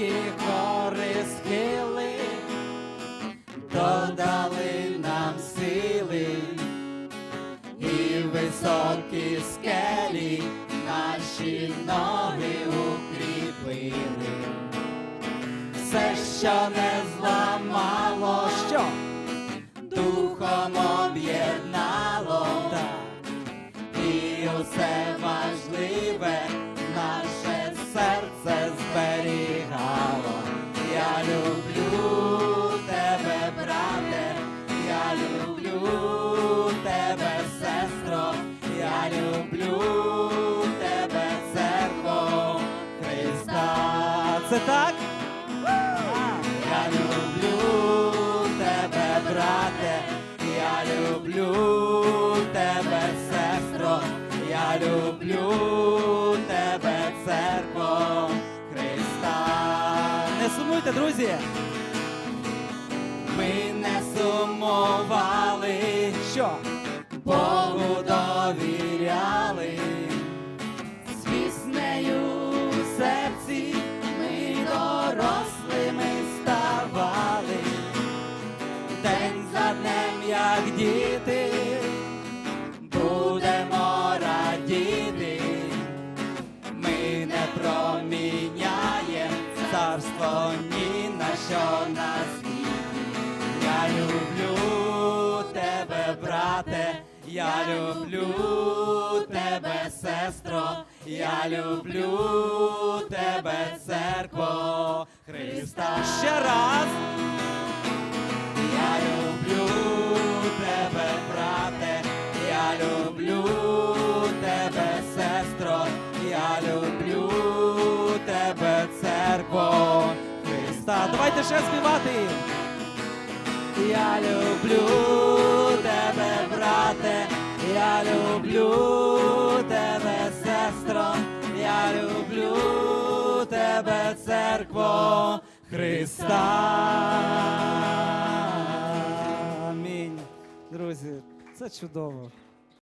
високі гори схили, додали нам сили, і високі скелі наші ноги укріпили. Все, що не зламало, що духом об'єднало, і усе Це так? Я люблю тебе, брате, я люблю тебе, сестро, я люблю тебе, церкво Христа. Не сумуйте, друзі. Ми не сумували, що Богу довіряли, що на світі. Я люблю тебе, брате, я люблю тебе, сестро, я люблю тебе, церкво Христа. Ще раз. Христа. Давайте ще співати. Я люблю тебе, брате, я люблю тебе, сестро, я люблю тебе, церкво Христа. Амінь. Друзі, це чудово.